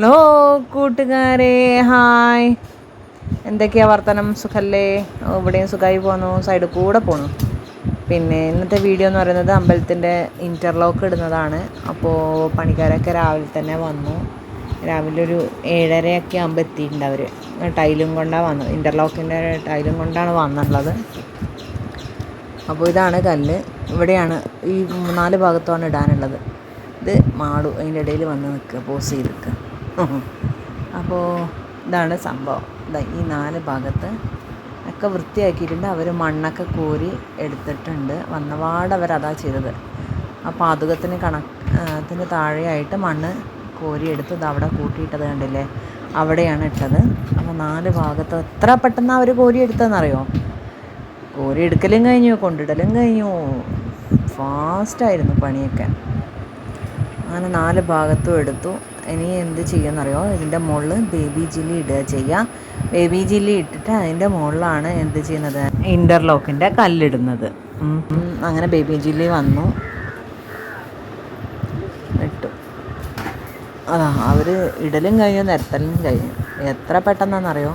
Hello കൂട്ടുകാരെ. Hi. എന്തൊക്കെയാ വർത്തനം? സുഖല്ലേ? ഇവിടെയും സുഖമായി പോന്നു. സൈഡ് കൂടെ പോണു പിന്നെ ഇന്നത്തെ വീഡിയോ എന്ന് പറയുന്നത് അമ്പലത്തിന്റെ ഇന്റർലോക്ക് ഇടുന്നതാണ്. അപ്പോൾ പണിക്കാരൊക്കെ രാവിലെ തന്നെ വന്നു. രാവിലെ ഒരു ഏഴരയൊക്കെ ആകുമ്പോൾ എത്തിയിട്ടുണ്ട് അവർ ടൈലും കൊണ്ടാണ് വന്നത് ഇന്റർലോക്കിന്റെ ടൈലും കൊണ്ടാണ് വന്നിട്ടുള്ളത്. അപ്പോൾ ഇതാണ് കല്ല്. ഇവിടെയാണ് ഈ നാല് ഭാഗത്തുമാണ് ഇടാനുള്ളത്. ഇത് മാടു അതിന്റെ ഇടയിൽ വന്ന് നിൽക്കുക പോസ് ചെയ്ത് നിൽക്കുക. അപ്പോൾ ഇതാണ് സംഭവം. ഈ നാല് ഭാഗത്ത് ഒക്കെ വൃത്തിയാക്കിയിട്ടുണ്ട്. അവർ മണ്ണൊക്കെ കോരി എടുത്തിട്ടുണ്ട്. വന്നപാട് അവരതാ ചെയ്തത്. ആ പാതുകത്തിന് കണക്കത്തിന് താഴെയായിട്ട് മണ്ണ് കോരി എടുത്ത് ഇത് അവിടെ കൂട്ടിയിട്ടത് കണ്ടില്ലേ? അവിടെയാണ് ഇട്ടത്. അപ്പോൾ നാല് ഭാഗത്ത് എത്ര പെട്ടെന്ന് അവർ കോരി എടുത്തതെന്നറിയോ കോരി എടുക്കലും കഴിഞ്ഞു കൊണ്ടിടലും കഴിഞ്ഞു. ഫാസ്റ്റായിരുന്നു പണിയൊക്കെ. അങ്ങനെ നാല് ഭാഗത്തും എടുത്തു. ഇനി എന്ത് ചെയ്യുമെന്നറിയോ? ഇതിന്റെ മുകളിൽ ബേബി ജില്ലി ഇടുക ചെയ്യുക. ബേബി ജില്ലി ഇട്ടിട്ട് അതിന്റെ മുകളിലാണ് എന്ത് ചെയ്യുന്നത്? ഇന്റർലോക്കിന്റെ കല്ലിടുന്നത്. അങ്ങനെ ബേബി ജില്ലി വന്നു. ഇട്ടു. അതാ അവർ ഇടലും കഴിഞ്ഞു നിരത്തലും കഴിഞ്ഞു. എത്ര പെട്ടെന്നാണെന്നറിയോ?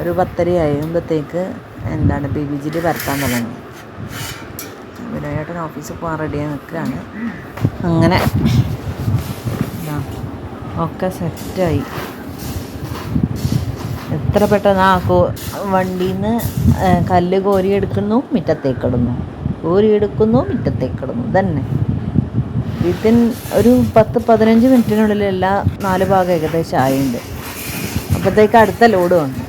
ഒരു പത്തര കഴിയുമ്പോഴത്തേക്ക് എന്താണ് ബേബി ജില്ലി പരത്താൻ തുടങ്ങി. വിനയേട്ടൻ ഓഫീസിൽ പോകാൻ റെഡിയായി നിൽക്കുകയാണ്. അങ്ങനെ. ഒക്കെ സെറ്റായി. എത്ര പെട്ടെന്ന് ആ കോ വണ്ടിയിൽ നിന്ന് കല്ല് കോരിയെടുക്കുന്നു മുറ്റത്തേക്കിടുന്നു കോരി എടുക്കുന്നു മുറ്റത്തേക്കിടുന്നു തന്നെ വിത്തിൻ ഒരു പത്ത് പതിനഞ്ച് മിനിറ്റിനുള്ളിൽ എല്ലാ നാല് ഭാഗം ഏകദേശം ആയിട്ടുണ്ട് അപ്പോഴത്തേക്ക് അടുത്ത ലോഡ് വന്നു.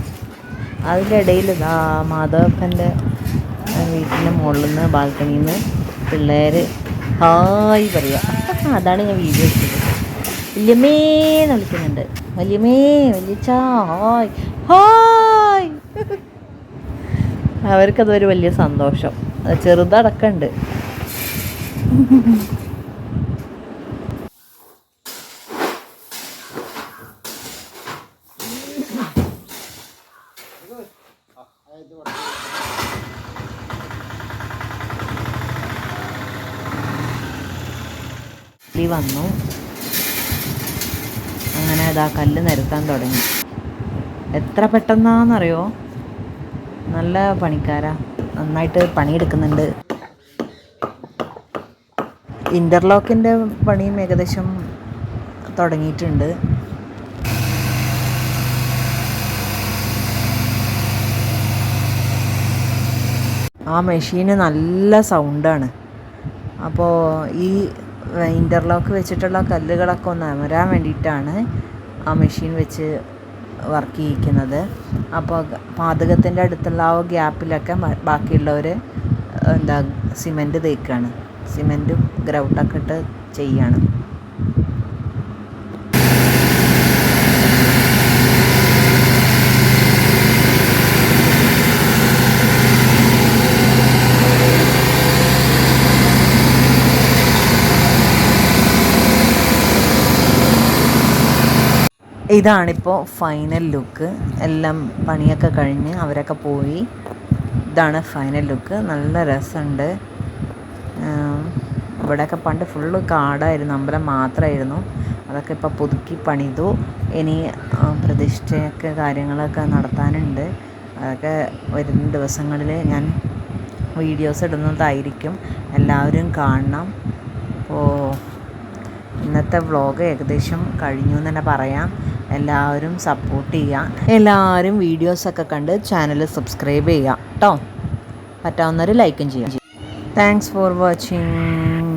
അതിന്റെ ഇടയിൽ ഇതാ മാധവപ്പന്റെ വീട്ടിന്റെ മുകളിൽ നിന്ന് ബാൽക്കണിയിൽ നിന്ന് പിള്ളേർ ഹായ് പറയുക അതാണ് ഞാൻ വീഡിയോ എടുത്തത്. വല്യമ്മേ എന്ന് വിളിക്കുന്നുണ്ട്. വല്യമ്മേ വല്യച്ച ഹായ് ഹായ്. അവർക്കതൊരു വലിയ സന്തോഷം. അത് ചെറുതടക്കമുണ്ട് വന്നു. അങ്ങനെ അതാ കല്ല് നിരത്താൻ തുടങ്ങി. എത്ര പെട്ടെന്നാണെന്നറിയോ നല്ല പണിക്കാരാ. നന്നായിട്ട് പണിയെടുക്കുന്നുണ്ട്. ഇന്റർലോക്കിന്റെ പണിയും ഏകദേശം തുടങ്ങിയിട്ടുണ്ട്. ആ മെഷീന് നല്ല സൗണ്ടാണ്. അപ്പോൾ ഈ ഇന്റർലോക്ക് വെച്ചിട്ടുള്ള കല്ലുകളൊക്കെ ഒന്ന് അമരാൻ വേണ്ടിയിട്ടാണ് ആ മെഷീൻ വെച്ച് വർക്ക് ചെയ്യിക്കുന്നത്. അപ്പോൾ പാതകത്തിന്റെ അടുത്തുള്ള ആ ഗ്യാപ്പിലൊക്കെ ബാക്കിയുള്ളവർ എന്താ സിമന്റ് തേക്കുകയാണ് സിമന്റും ഗ്രൗട്ടൊക്കെ ഇട്ട് ചെയ്യാണ്. ഇതാണിപ്പോൾ ഫൈനൽ ലുക്ക് എല്ലാം പണിയൊക്കെ കഴിഞ്ഞ് അവരൊക്കെ പോയി. ഇതാണ് ഫൈനൽ ലുക്ക് നല്ല രസമുണ്ട്. ഇവിടെയൊക്കെ പണ്ട് ഫുള്ള് കാടായിരുന്നു. അമ്പലം മാത്രമായിരുന്നു. അതൊക്കെ ഇപ്പോൾ പുതുക്കി പണിതു. ഇനി പ്രതിഷ്ഠയൊക്കെ കാര്യങ്ങളൊക്കെ നടത്താനുണ്ട്. അതൊക്കെ വരുന്ന ദിവസങ്ങളിൽ ഞാൻ വീഡിയോസ് ഇടുന്നതായിരിക്കും. എല്ലാവരും കാണണം. അപ്പോൾ ഇന്നത്തെ വ്ളോഗ് ഏകദേശം കഴിഞ്ഞു എന്ന് തന്നെ പറയാം. എല്ലാവരും സപ്പോർട്ട് ചെയ്യുക എല്ലാവരും വീഡിയോസൊക്കെ കണ്ട് ചാനൽ സബ്സ്ക്രൈബ് ചെയ്യുക കേട്ടോ പറ്റാവുന്നവർ ലൈക്കും ചെയ്യാം. Thanks for watching